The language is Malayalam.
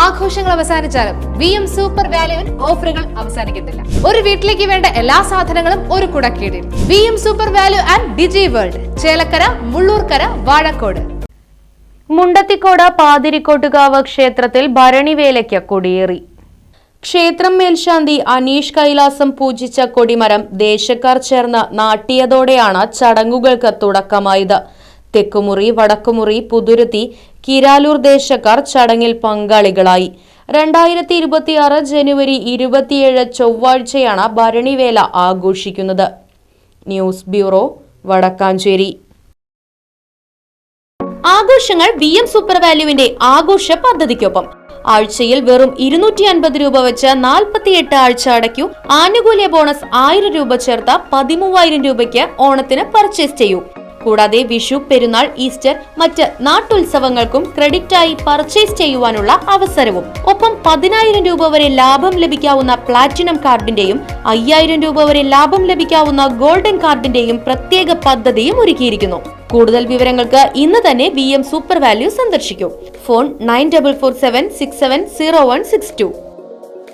ആഘോഷങ്ങൾ അവസാനിച്ചാലും വി എം സൂപ്പർ വാല്യുവിൽ ഓഫറുകൾ അവസാനിക്കുന്നില്ല. ഒരു വീട്ടിലേക്ക് വേണ്ട എല്ലാ സാധനങ്ങളും ഒരു കുടക്കീടിൽ. V M super value and digi world Chelakkara Mullurkara Vazhakkode. Mundathikode Pathirikottukavu ക്ഷേത്രത്തിൽ ഭരണിവേലയ്ക്ക് കൊടിയേറി. ക്ഷേത്രം മേൽശാന്തി അനീഷ് കൈലാസം പൂജിച്ച കൊടിമരം ദേശക്കാർ ചേർന്ന് നാട്ടിയതോടെയാണ് ചടങ്ങുകൾക്ക് തുടക്കമായത്. തെക്കുമുറി വടക്കുമുറി പുതുരുത്തി കിരാലൂർ ദേശക്കാർ ചടങ്ങിൽ പങ്കാളികളായി. രണ്ടായിരത്തി ഇരുപത്തിയാറ് ജനുവരി ഇരുപത്തിയേഴ് ചൊവ്വാഴ്ചയാണ് ഭരണിവേല ആഘോഷിക്കുന്നത്. News bureau Vadakkanchery. ആഘോഷങ്ങൾ വി എം സൂപ്പർ വാല്യുവിന്റെ ആഘോഷ പദ്ധതിക്കൊപ്പം. ആഴ്ചയിൽ വെറും ഇരുന്നൂറ്റി അൻപത് രൂപ വെച്ച് നാൽപ്പത്തിയെട്ട് ആഴ്ച അടയ്ക്കൂ. ആനുകൂല്യ ബോണസ് ആയിരം രൂപ ചേർത്ത പതിമൂവായിരം രൂപയ്ക്ക് ഓണത്തിന് പർച്ചേസ് ചെയ്യൂ. കൂടാതെ വിഷു പെരുന്നാൾ ഈസ്റ്റർ മറ്റ് നാട്ടുത്സവങ്ങൾക്കും ക്രെഡിറ്റായി പർച്ചേസ് ചെയ്യുവാനുള്ള അവസരവും. ഒപ്പം പതിനായിരം രൂപ വരെ ലാഭം ലഭിക്കാവുന്ന പ്ലാറ്റിനം കാർഡിന്റെയും അയ്യായിരം രൂപ വരെ ലാഭം ലഭിക്കാവുന്ന ഗോൾഡൻ കാർഡിന്റെയും പ്രത്യേക പദ്ധതിയും ഒരുക്കിയിരിക്കുന്നു. കൂടുതൽ വിവരങ്ങൾക്ക് ഇന്ന് തന്നെ വി എം സൂപ്പർ വാല്യൂ സന്ദർശിക്കൂ. Phone nine double four seven six seven zero one six two.